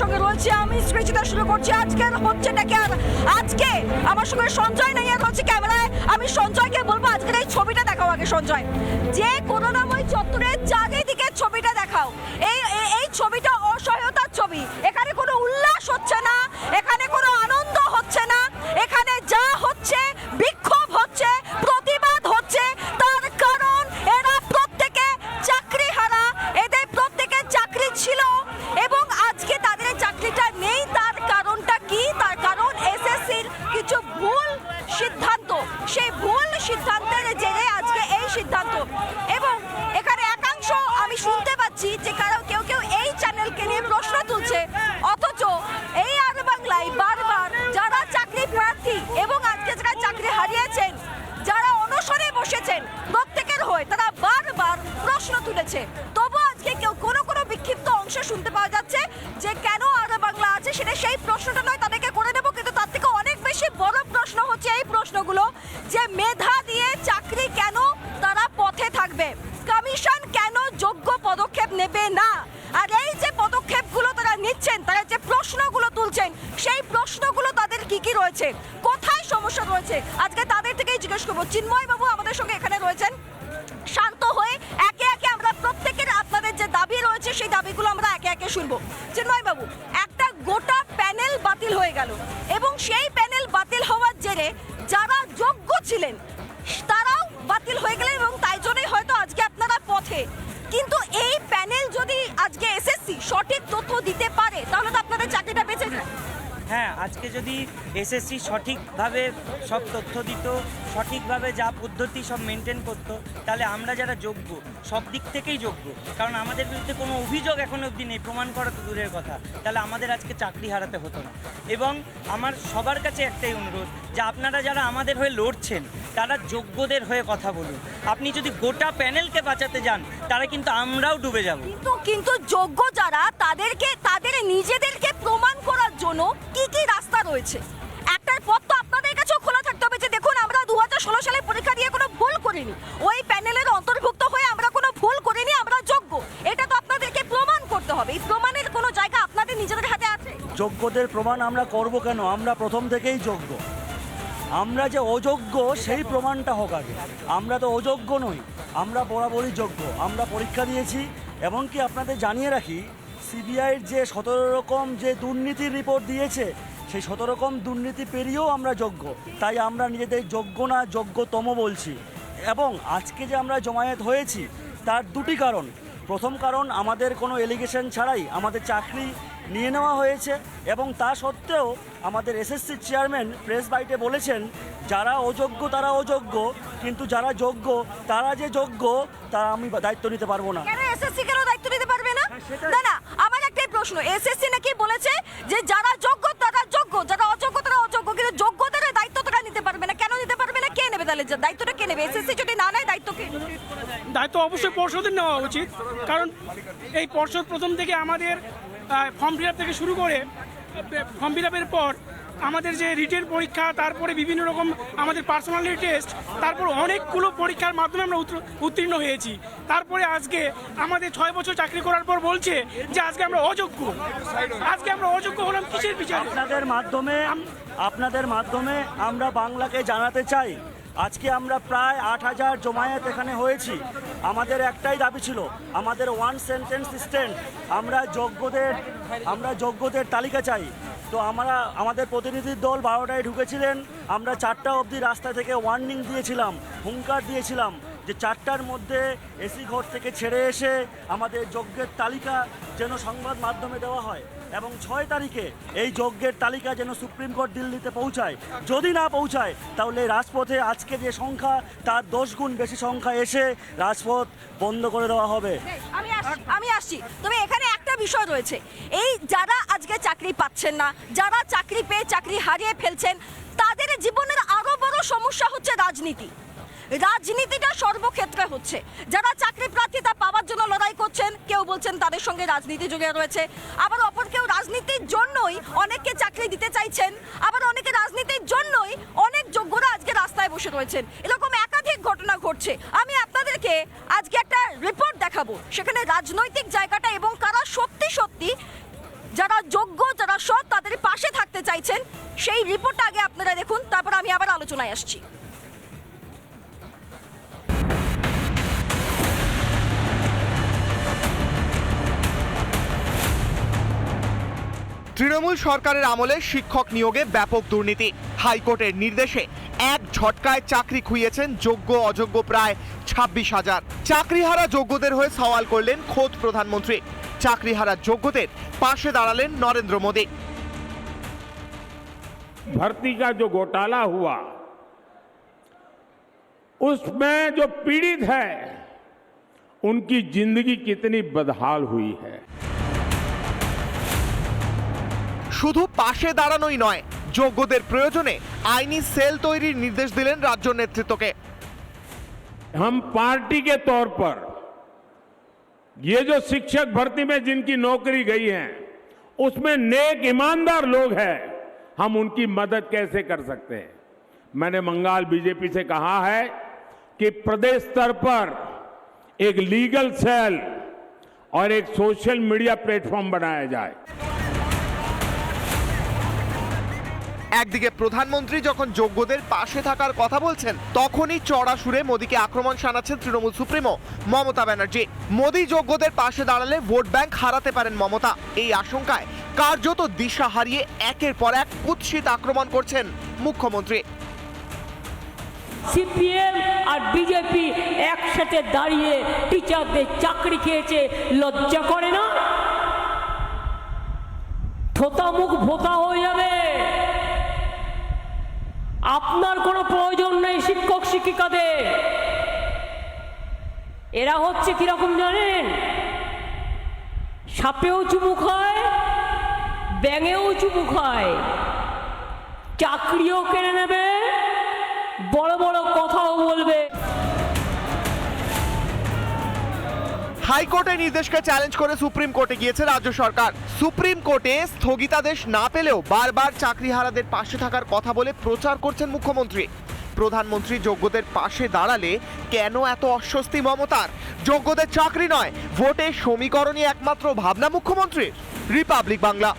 সঙ্গে রয়েছে আমি সৃজিতা শুরু করছি। আজকে হচ্ছেটা কি আর? আজকে আমার সঙ্গে সঞ্জয় নাই, আর হচ্ছে ক্যামেরায়। আমি সঞ্জয়কে বলব, আজকের এই ছবিটা দেখাও আগে সঞ্জয়। যে করোনাময় চত্বরের চারিদিকে ছবিটা দেখাও। এই, এই- এই ছবিটা অসহায়তার ছবি। প্রশ্ন তুলেছে। তবু আজকে কেউ কোনো কোনো বিক্ষিপ্ত অংশ শুনতে পাওয়া যাচ্ছে যে কেন আর বাংলা আছে সেটা সেই প্রশ্নটা নয়, তাদেরকে করে দেবো কিন্তু তার থেকে অনেক বেশি বড় প্রশ্ন হচ্ছে এই প্রশ্নগুলো যে মেধা দিয়ে চাকরি কেন তারা পথে থাকবে? কমিশন কেন যোগ্য পদক্ষেপ নেবে না? আর এই যে পদক্ষেপগুলো তারা নিচ্ছেন, তারা যে প্রশ্নগুলো তুলছেন, সেই প্রশ্নগুলো তাদের কি কি রয়েছে? কোথায় সমস্যা রয়েছে? আজকে তাদের থেকেই জিজ্ঞেস করব। চিন্ময় বাবু আমাদের সঙ্গে এখানে রয়েছেন। একে শুনব। চিন্ময় বাবু, একটা গোটা প্যানেল বাতিল হয়ে গেল এবং সেই প্যানেল বাতিল হওয়ার জেরে যারা যোগ্য ছিলেন, তারাও বাতিল হয়ে গেলেন এবং তাই জন্যই হয়তো আজকে আপনারা পথে। কিন্তু এই প্যানেল যদি আজকে এসএসসি সঠিক তথ্য দিতে পারে তাহলে তো আপনাদের চাকরিটা বেঁচে যায় হ্যাঁ আজকে যদি এসএসসি সঠিকভাবে সব তথ্য দিত, সঠিকভাবে যা পদ্ধতি সব মেনটেন করতো, তাহলে আমরা যারা যোগ্য, সব দিক থেকেই যোগ্য। কারণ আমাদের বিরুদ্ধে কোনো অভিযোগ এখন অবধি নেই, প্রমাণ করা তো দূরের কথা। তাহলে আমাদের আজকে চাকরি হারাতে হতো না। এবং আমার সবার কাছে একটাই অনুরোধ যে আপনারা যারা আমাদের হয়ে লড়ছেন, তারা যোগ্যদের হয়ে কথা বলুন। আপনি যদি গোটা প্যানেলকে বাঁচাতে যান, তারা কিন্তু আমরাও ডুবে যাব। কিন্তু যোগ্য যারা, তাদেরকে, তাদের নিজেদেরকে প্রমাণ করার জন্য রয়েছে। একটার পথ তো আপনাদের কাছেও খোলা থাকতে হবে যে দেখুন, আমরা দু হাজার ষোলো সালে পরীক্ষা দিয়ে কোনো ভুল করিনি। ওই প্যানেলের অন্তর্ভুক্ত হয়ে আমরা কোনো ভুল করিনি, আমরা যোগ্য। এটা তো আপনাদেরকে প্রমাণ করতে হবে। এই প্রমাণের কোনো জায়গা আপনাদের নিজেদের হাতে আছে? যোগ্যদের প্রমাণ আমরা করব কেন? আমরা প্রথম থেকেই যোগ্য। আমরা যে অযোগ্য, সেই প্রমাণটা হোক আগে। আমরা তো অযোগ্য নই। আমরা বরাবরই যোগ্য। আমরা পরীক্ষা দিয়েছি। এমনকি আপনাদের জানিয়ে রাখি সিবিআইয়ের যে সতেরো রকম যে দুর্নীতির রিপোর্ট দিয়েছে, সেই সতেরো রকম দুর্নীতি পেরিয়েও আমরা যোগ্য। তাই আমরা নিজেদের যোগ্য না যোগ্যতম বলছি। এবং আজকে যে আমরা জমায়েত হয়েছি, তার দুটি কারণ। প্রথম কারণ, আমাদের কোনো এলিগেশন ছাড়াই আমাদের চাকরি নিয়ে নেওয়া হয়েছে এবং তা সত্ত্বেও আমাদের এসএসসি চেয়ারম্যান প্রেস বাইটে বলেছেন, যারা অযোগ্য তারা অযোগ্য, কিন্তু যারা যোগ্য তারা যে যোগ্য, তা আমি দায়িত্ব নিতে পারব না কেন এসএসসি কেন দায়িত্ব নিতে পারবে না না না আমার একটাই প্রশ্ন এসএসসি নাকি বলেছে যে যারা যোগ্য তারা যোগ্য যারা অযোগ্য তারা অযোগ্য কিন্তু যোগ্যদের দায়িত্ব তারা নিতে পারবে না। কেন নিতে পারবে না? কে নেবে তাহলে? দায়িত্বটা কে নেবে? এসএসসি যদি না নেয় দায়িত্ব কে? দায়িত্ব অবশ্যই পর্ষদের নেওয়া উচিত কারণ এই পর্ষদ প্রথম থেকে আমাদের ফর্ম ফিল থেকে শুরু করে ফর্ম ফিল পর আমাদের যে রিটেন পরীক্ষা তারপরে বিভিন্ন রকম আমাদের পার্সোনালিটি টেস্ট তারপর অনেকগুলো পরীক্ষার মাধ্যমে আমরা উত্তীর্ণ হয়েছি। তারপরে আজকে আমাদের ছয় বছর চাকরি করার পর বলছে যে আজকে আমরা অযোগ্য। আজকে আমরা অযোগ্য হলাম কিসের বিচার? আপনাদের মাধ্যমে আপনাদের মাধ্যমে আমরা বাংলাকে জানাতে চাই। আজকে আমরা প্রায় আট হাজার জমায়েত এখানে হয়েছি। আমাদের একটাই দাবি ছিল আমাদের ওয়ান সেন্টেন্স স্ট্যান্ড আমরা যোগ্যদের আমরা যোগ্যদের তালিকা চাই। তো আমরা, আমাদের প্রতিনিধির দল বারোটায় ঢুকেছিলেন। আমরা চারটা অবধি রাস্তা থেকে ওয়ার্নিং দিয়েছিলাম, হুঙ্কার দিয়েছিলাম যে চারটার মধ্যে এসি ঘর থেকে ছেড়ে এসে আমাদের যজ্ঞের তালিকা যেন সংবাদ মাধ্যমে দেওয়া হয়। এবং ছয় তারিখে এই যজ্ঞের তালিকা যেন সুপ্রিম কোর্ট দিল্লিতে পৌঁছায়। যদি না পৌঁছায়, তাহলে রাজপথে আজকে যে সংখ্যা, তার দশ গুণ বেশি সংখ্যা এসে রাজপথ বন্ধ করে দেওয়া হবে। আমি আমি আসছি। তবে এখানে একটা বিষয় রয়েছে। এই যারা আজকে চাকরি পাচ্ছেন না, যারা চাকরি পেয়ে চাকরি হারিয়ে ফেলছেন, তাদের জীবনের আরও বড় সমস্যা হচ্ছে রাজনীতি। রাজনীতিটা সর্বক্ষেত্রে হচ্ছে। যারা চাকরি প্রার্থী, তা পাওয়ার জন্য লড়াই করছেন, কেউ বলছেন তাদের সঙ্গে রাজনীতি জড়িয়ে রয়েছে। আবার অপর কেউ রাজনীতির জন্যই অনেককে চাকরি দিতে চাইছেন, আবার অনেকে রাজনীতির জন্যই অনেক যোগ্যরা আজকে রাস্তায় বসে রয়েছেন। এরকম একাধিক ঘটনা ঘটছে। আমি আপনাদেরকে আজকে একটা রিপোর্ট দেখাবো। সেখানে রাজনৈতিক জায়গাটা এবং কারা সত্যি সত্যি যারা যোগ্য, যারা সৎ, তাদের পাশে থাকতে চাইছেন, সেই রিপোর্টটা আগে আপনারা দেখুন, তারপর আমি আবার আলোচনায় আসছি। তৃণমূল সরকারের আমলে শিক্ষক নিয়োগে ব্যাপক দুর্নীতি হাইকোর্টের নির্দেশে এক ঝটকায় চাকরি খুইয়েছেন যোগ্য অযোগ্য প্রায় ছাব্বিশ হাজার চাকরিহারা যোগ্যদের হয়ে সওয়াল করলেন খোদ প্রধানমন্ত্রী চাকরিহারা যোগ্যদের পাশে দাঁড়ালেন নরেন্দ্র মোদী भर्ती का जो घोटाला हुआ उसमें जो पीड़ित है उनकी जिंदगी कितनी बदहाल हुई है শুধু পাশে দাঁড়ানোই নয় যোগ্যদের প্রয়োজনে আইনি সেল তৈরির নির্দেশ দিলেন রাজ্য নেতৃত্বকে हम पार्टी के तौर पर ये जो शिक्षक भर्ती में जिनकी नौकरी गई है उसमें नेक ईमानदार लोग हैं हम उनकी मदद कैसे कर सकते हैं मैंने बंगाल बीजेपी से कहा है कि प्रदेश स्तर पर एक लीगल सेल और एक सोशल मीडिया प्लेटफॉर्म बनाया जाए একদিকে প্রধানমন্ত্রী যখন যোগ্যদের পাশে থাকার কথা বলছেন, তখনই চড়া সুরে মোদীকে আক্রমণ শানাচ্ছেন তৃণমূল সুপ্রিমো, মমতা ব্যানার্জি। মোদী যোগ্যদের পাশে দাঁড়ালে ভোট ব্যাংক হারাতে পারেন মমতা। এই আশঙ্কায় কার্যত দিশা হারিয়ে একের পর এক কুৎসিত আক্রমণ করছেন মুখ্যমন্ত্রী। সিপিএম আর বিজেপি একসাথে দাঁড়িয়ে টিচারদের চাকরি খেয়েছে, লজ্জা করে না? থোতা মুখ ভোতা হয়ে যাবে আপনার কোনো প্রয়োজন নেই শিক্ষক, শিক্ষিকাদের। এরা হচ্ছে কীরকম জানেন? সাপেও চুমুক হয় ব্যাঙেও চুমুক হয় চাকরিও কেড়ে নেবে হাইকোর্টের নির্দেশকে চ্যালেঞ্জ করে সুপ্রিম কোর্টে গিয়েছে রাজ্য সরকার। সুপ্রিম কোর্টে স্থগিতাদেশ না পেলেও বারবার চাকরিহারাদের পাশে থাকার কথা বলে প্রচার করছেন মুখ্যমন্ত্রী। প্রধানমন্ত্রী যোগ্যদের পাশে দাঁড়ালে কেন এত অস্বস্তি মমতার? যোগ্যদের চাকরি নয়, ভোটে সমীকরণই একমাত্র ভাবনা মুখ্যমন্ত্রীর। রিপাবলিক বাংলা।